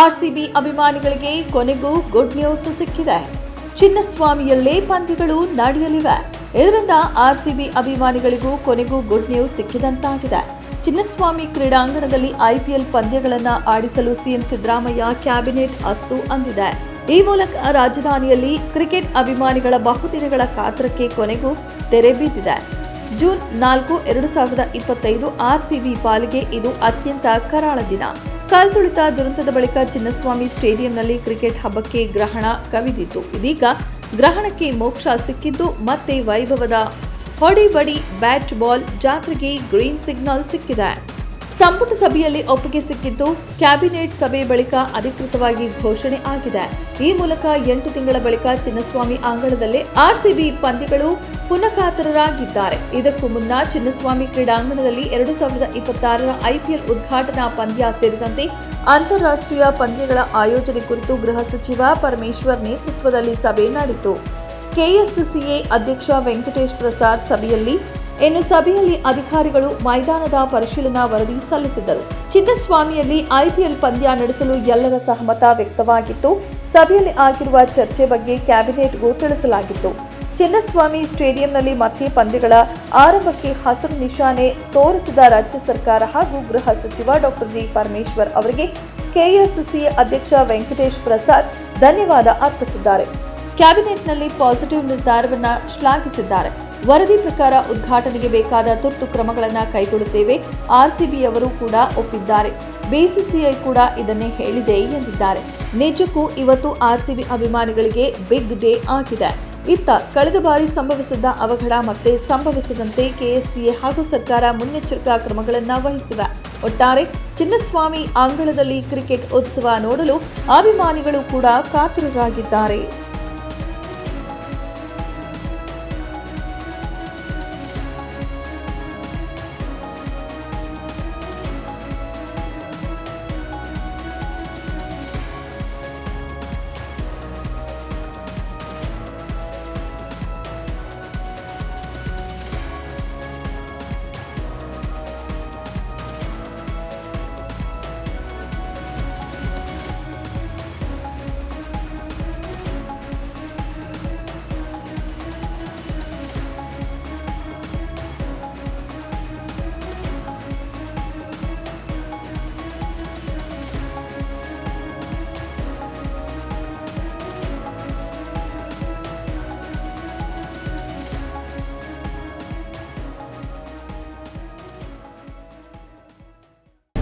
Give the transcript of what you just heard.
RCB ಅಭಿಮಾನಿಗಳಿಗೆ ಕೊನೆಗೂ good news ಸಿಕ್ಕಿದೆ. ಚಿನ್ನಸ್ವಾಮಿಯಲ್ಲೇ ಪಂದ್ಯಗಳು ನಡೆಯಲಿವೆ. ಇದರಿಂದ ಆರ್ಸಿಬಿ ಅಭಿಮಾನಿಗಳಿಗೂ ಕೊನೆಗೂ ಗುಡ್ ನ್ಯೂಸ್ ಸಿಕ್ಕಿದಂತಾಗಿದೆ. ಚಿನ್ನಸ್ವಾಮಿ ಕ್ರೀಡಾಂಗಣದಲ್ಲಿ ಐಪಿಎಲ್ ಪಂದ್ಯಗಳನ್ನು ಆಡಿಸಲು ಸಿಎಂ ಸಿದ್ದರಾಮಯ್ಯ ಕ್ಯಾಬಿನೆಟ್ ಅಸ್ತು ಅಂದಿದೆ. ಈ ಮೂಲಕ ರಾಜಧಾನಿಯಲ್ಲಿ ಕ್ರಿಕೆಟ್ ಅಭಿಮಾನಿಗಳ ಬಹುದಿನಗಳ ಕಾತರಕ್ಕೆ ಕೊನೆಗೂ ತೆರೆ ಬಿದ್ದಿದೆ. ಜೂನ್ ನಾಲ್ಕು, ಎರಡು ಸಾವಿರದ ಇಪ್ಪತ್ತೈದು ಆರ್ಸಿಬಿ ಪಾಲಿಗೆ ಇದು ಅತ್ಯಂತ ಕರಾಳ ದಿನ. ಕಾಲ್ತುಳಿತ ದುರಂತದ ಬಳಿಕ ಚಿನ್ನಸ್ವಾಮಿ ಸ್ಟೇಡಿಯಂನಲ್ಲಿ ಕ್ರಿಕೆಟ್ ಹಬ್ಬಕ್ಕೆ ಗ್ರಹಣ ಕವಿದಿತ್ತು ಇದೀಗ ಗ್ರಹಣಕ್ಕೆ ಮೋಕ್ಷ ಸಿಕ್ಕಿದ್ದು ಮತ್ತೆ ವೈಭವದ ಹೊಡಿ ಬಡಿ ಬ್ಯಾಟ್ ಬಾಲ್ ಜಾತ್ರೆಗೆ ಗ್ರೀನ್ ಸಿಗ್ನಲ್ ಸಿಕ್ಕಿದೆ. ಸಂಪುಟ ಸಭೆಯಲ್ಲಿ ಒಪ್ಪಿಗೆ ಸಿಕ್ಕಿದ್ದು ಕ್ಯಾಬಿನೆಟ್ ಸಭೆ ಬಳಿಕ ಅಧಿಕೃತವಾಗಿ ಘೋಷಣೆ ಆಗಿದೆ. ಈ ಮೂಲಕ ಎಂಟು ತಿಂಗಳ ಬಳಿಕ ಚಿನ್ನಸ್ವಾಮಿ ಅಂಗಳದಲ್ಲೇ ಆರ್ಸಿಬಿ ಪಂದ್ಯಗಳು ಪುನಃಕಾತರರಾಗಿದ್ದಾರೆ ಇದಕ್ಕೂ ಮುನ್ನ ಚಿನ್ನಸ್ವಾಮಿ ಕ್ರೀಡಾಂಗಣದಲ್ಲಿ ಎರಡು ಸಾವಿರದ ಇಪ್ಪತ್ತಾರರ ಐಪಿಎಲ್ ಉದ್ಘಾಟನಾ ಪಂದ್ಯ ಸೇರಿದಂತೆ ಅಂತಾರಾಷ್ಟ್ರೀಯ ಪಂದ್ಯಗಳ ಆಯೋಜನೆ ಕುರಿತು ಗೃಹ ಸಚಿವ ಪರಮೇಶ್ವರ್ ನೇತೃತ್ವದಲ್ಲಿ ಸಭೆ ನಡೆಯಿತು. ಕೆಎಸ್ಸಿಎ ಅಧ್ಯಕ್ಷ ವೆಂಕಟೇಶ್ ಪ್ರಸಾದ್ ಸಭೆಯಲ್ಲಿ ಇನ್ನು ಸಭೆಯಲ್ಲಿ ಅಧಿಕಾರಿಗಳು ಮೈದಾನದ ಪರಿಶೀಲನಾ ವರದಿ ಸಲ್ಲಿಸಿದರು ಚಿನ್ನಸ್ವಾಮಿಯಲ್ಲಿ ಐಪಿಎಲ್ ಪಂದ್ಯ ನಡೆಸಲು ಎಲ್ಲರ ಸಹಮತ ವ್ಯಕ್ತವಾಗಿತ್ತು. ಸಭೆಯಲ್ಲಿ ಆಗಿರುವ ಚರ್ಚೆ ಬಗ್ಗೆ ಕ್ಯಾಬಿನೆಟ್ಗೂ ತಿಳಿಸಲಾಗಿತ್ತು. ಚಿನ್ನಸ್ವಾಮಿ ಸ್ಟೇಡಿಯಂನಲ್ಲಿ ಮತ್ತೆ ಪಂದ್ಯಗಳ ಆರಂಭಕ್ಕೆ ಹಸಿರು ನಿಶಾನೆ ತೋರಿಸಿದ ರಾಜ್ಯ ಸರ್ಕಾರ ಹಾಗೂ ಗೃಹ ಸಚಿವ ಡಾಕ್ಟರ್ ಜಿ. ಪರಮೇಶ್ವರ್ ಅವರಿಗೆ ಕೆಎಸ್ಸಿಸಿ ಅಧ್ಯಕ್ಷ ವೆಂಕಟೇಶ್ ಪ್ರಸಾದ್ ಧನ್ಯವಾದ ಅರ್ಪಿಸಿದ್ದಾರೆ. ಕ್ಯಾಬಿನೆಟ್ನಲ್ಲಿ ಪಾಸಿಟಿವ್ ನಿರ್ಧಾರವನ್ನು ಶ್ಲಾಘಿಸಿದ್ದಾರೆ. ವರದಿ ಪ್ರಕಾರ ಉದ್ಘಾಟನೆಗೆ ಬೇಕಾದ ತುರ್ತು ಕ್ರಮಗಳನ್ನು ಕೈಗೊಳ್ಳುತ್ತೇವೆ. ಆರ್ಸಿಬಿಯವರು ಕೂಡ ಒಪ್ಪಿದ್ದಾರೆ. ಬಿಸಿಸಿಐ ಕೂಡ ಇದನ್ನೇ ಹೇಳಿದೆ ಎಂದಿದ್ದಾರೆ. ನಿಜಕ್ಕೂ ಇವತ್ತು ಆರ್ಸಿಬಿ ಅಭಿಮಾನಿಗಳಿಗೆ ಬಿಗ್ ಡೇ ಆಗಿದೆ. ಇತ್ತ ಕಳೆದ ಬಾರಿ ಸಂಭವಿಸಿದ್ದ ಅವಘಡ ಮತ್ತೆ ಸಂಭವಿಸದಂತೆ ಕೆಎಸ್ಸಿಎ ಹಾಗೂ ಸರ್ಕಾರ ಮುನ್ನೆಚ್ಚರಿಕಾ ಕ್ರಮಗಳನ್ನು ವಹಿಸಿವೆ. ಒಟ್ಟಾರೆ ಚಿನ್ನಸ್ವಾಮಿ ಅಂಗಳದಲ್ಲಿ ಕ್ರಿಕೆಟ್ ಉತ್ಸವ ನೋಡಲು ಅಭಿಮಾನಿಗಳು ಕೂಡ ಕಾತುರರಾಗಿದ್ದಾರೆ.